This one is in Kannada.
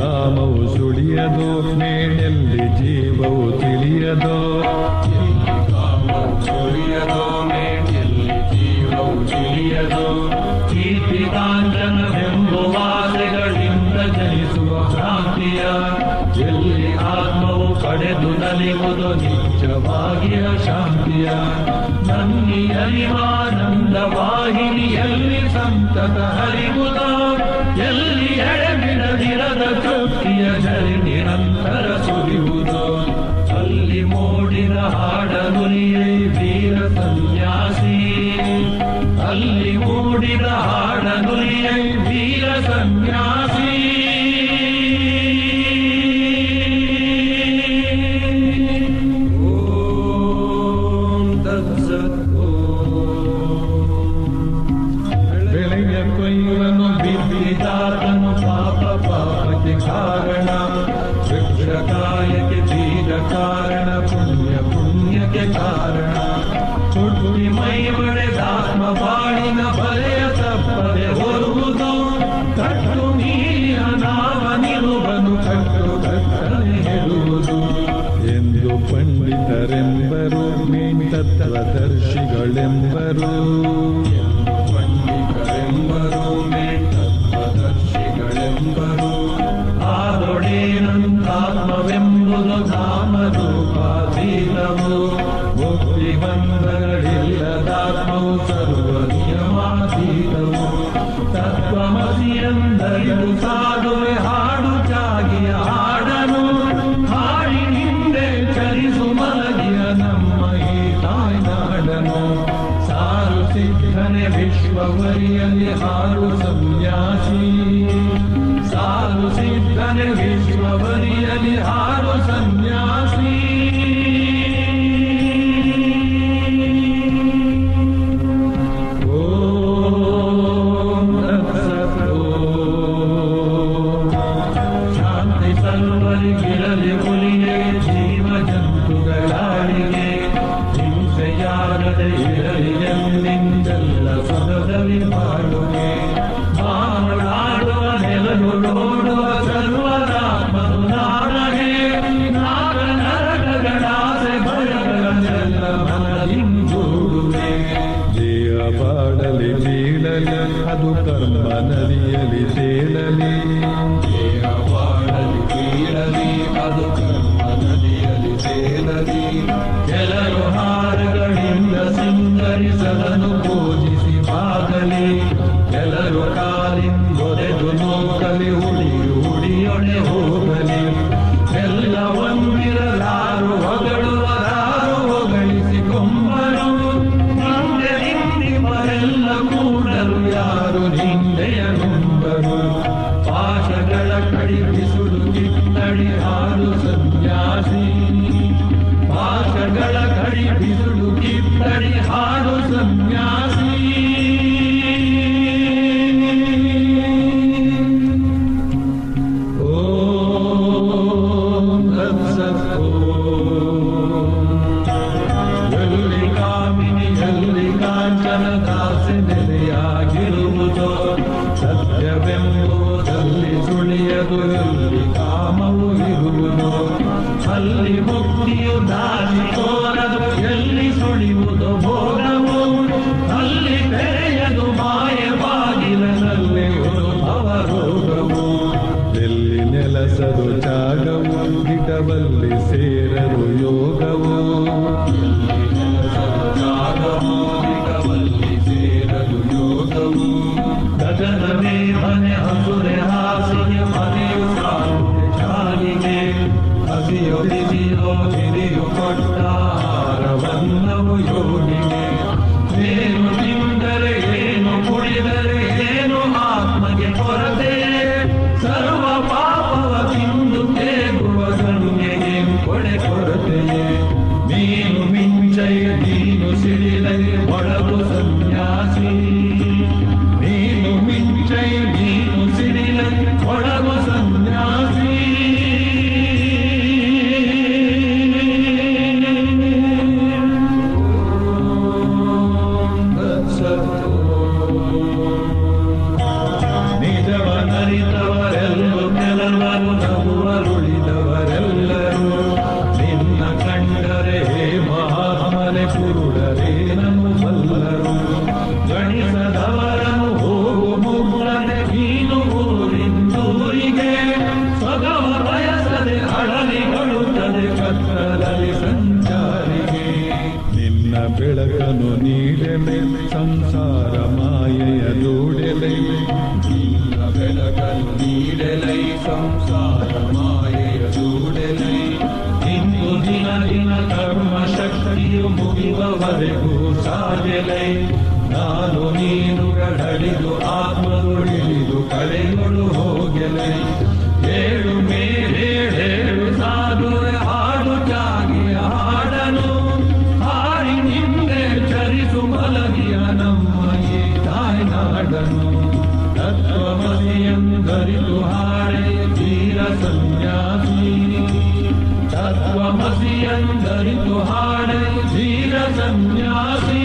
ಕಾಮವು ಸುಳಿಯದೋ ಮೇಣೆಲ್ಲಿ ಜೀವವು ತಿಳಿಯದೋ. ಸುಳಿಯದೋ ಮೇಟಿಯಲ್ಲಿ ಜೀವವು ತಿಳಿಯದೋ ಕೀರ್ತಿ ಕಾಂಚನವೆಂಬುವ ಆಸೆಗಳಿಂದ ಜನಿಸುವ ಭ್ರಾಂತಿಯ ಎಲ್ಲಿ ಆತ್ಮವು ಪಡೆದು ನಲಿಯುವುದು ನಿಜವಾಗಿಯ ಶಾಂತಿಯ. ನನ್ನಿ ಅರಿವಾನಂದ ವಾಹಿನಿಯಲ್ಲಿ ಸಂತತ ಹರಿವುದೋ, ಎಲ್ಲಿ ಎಡೆಬಿಡದಿರದ ತೃಪ್ತಿಯ ಜರಿ ನಿರಂತರ ಸುರಿಯುವುದು ಅಲ್ಲಿ ಮೂಡಿದ ಹಾಡನುಲಿಯೇ ವೀರ ಸನ್ಯಾಸಿ ಅಲ್ಲಿ ಮೂಡಿದ ಹಾಡನುಲಿಯೇ ವೀರ ಸನ್ಯಾಸಿ ಬೆಳೆಯ ಕೊಯ್ಯುವನು ಬಿದ್ದಿದಾತನು ಕಟ್ಟು ನೀರಿನ ನಾವ ನಿರುವನು ಕಟ್ಟು ಕಟ್ಟನೆ ಹೇಳುವುದು ಎಂದು ಪಂಡಿತರೆಂಬರು ತತ್ವದರ್ಶಿಗಳೆಂಬರು. ನಿಯಮಾಧೀನವು ತತ್ವಮಸಿಯಂದರಿದು ಹಾಡು ಜಾಗಿಯ ಹಾಡನು ಹಾಡಿ ಹಿಂದೆ ಚಲಿಸು ಮಲಗಿಯ ನಮ್ಮ ಈ ತಾಯ್ನಾಡನು ಸಾರು ಹಾರು ಸನ್ಯಾಸಿ ಸಾರು ಸಿದ್ಧನೆ ವಿಶ್ವವರಿಯಲ್ಲಿ ಹಾರು ಸನ್ಯಾಸಿ. ಇರಲಿ ಎಂದೆಂದೆಲ್ಲ ಸದದಲ್ಲಿ ಬಾಳುಗೆ ಮಾನವಾಡುವ ನೆಲನು ನೋಡುವ ಸರ್ವರಾತ್ಮನು ನಾನಗೆ ನಾಗ ನರಕಗಳಾಸೆ ಭಯಗಳನ್ನೆಲ್ಲ ಮನದಿಂದೂಡುವೆ ದೇಹ ಬಾಡಲಿ ಬೀಳಲಿ ಅದು ಕರ್ಮ ನದಿಯಲಿ ತೇಲಲಿ ದೇಹವಾಡಲಿ ಕೀಳಲಿ ಅದು ಕರ್ಮ ನದಿಯಲ್ಲಿ ತೇಲಲಿ ಕೆಲವು ಪಾಶಗಳ ಕಡಿಪಿಸುಡು ಕಿತ್ತಡಿ ಹಾಡು ಮುಕ್ತಿಯು ದಾರಿ ತೋರದು ಎಲ್ಲಿ ಸುಳಿಯುವುದು ಭೋಗವು? ಅಲ್ಲಿ ತೆರೆಯದು ಮಾಯ ಬಾಗಿಲಲ್ಲಿ ಭವ ರೋಗವು ಎಲ್ಲಿ ನೆಲಸದು ಜಾಗವು ಗಿಡವಲ್ಲಿ ಸೇರರು ಯೋಗವು? ಬೆಳಕನ್ನು ನೀಡಲೈ ಸಂಸಾರ ಮಾಯೆಯ ದೂಡಲೈ ಇಂದು ದಿನ ದಿನ ಕರ್ಮ ಶಕ್ತಿಯು ಮುಗಿಯುವವರೆಗೂ ಸಾಗಲೈ ನಾನು ನೀನುಗಳಿದು तत्त्वमधियं धरितुहाडे धीरसन्न्यासी। तत्त्वमधियं धरितुहारे धीरसन्न्यासी।